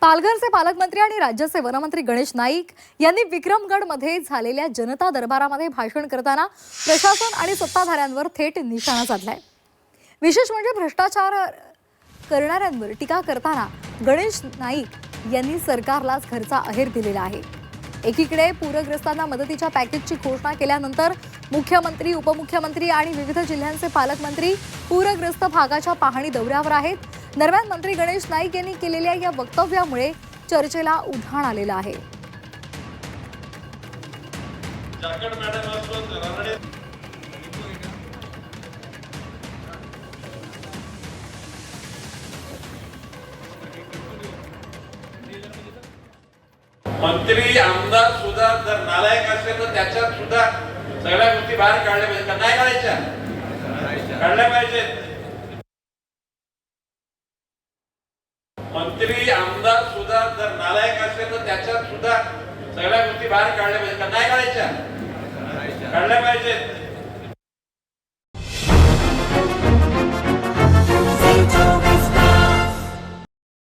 पालघरचे पालकमंत्री आणि राज्याचे वनमंत्री गणेश नाईक यांनी विक्रमगडमध्ये झालेल्या जनता दरबारामध्ये भाषण करताना प्रशासन आणि सत्ताधाऱ्यांवर थेट निशाणा साधलाय. विशेष म्हणजे भ्रष्टाचार करणाऱ्यांवर टीका करताना गणेश नाईक यांनी सरकारलाच घरचा अहेर दिलेला आहे. एकीकडे पूरग्रस्तांना मदतीच्या पॅकेजची घोषणा केल्यानंतर मुख्यमंत्री उपमुख्यमंत्री आणि विविध जिल्ह्यांचे पालकमंत्री पूरग्रस्त भागाच्या पाहणी दौऱ्यावर आहेत. दरम्यान मंत्री गणेश नाईक यांनी केलेल्या या वक्तव्यामुळे चर्चेला उधाण आलेलं आहे. मंत्री आमदार सुद्धा जर नालायक असेल तर त्याच्यात सुद्धा सगळ्या गोष्टी बाहेर काढल्या पाहिजेत का नाही काढायच्या काढल्या पाहिजेत. मंत्री आमदार सुद्धा जर नालायक असेल तर त्याच्यात सुद्धा सगळ्या गोष्टी बाहेर काढल्या पाहिजेत का नाही काढायच्या. काढल्या पाहिजेत.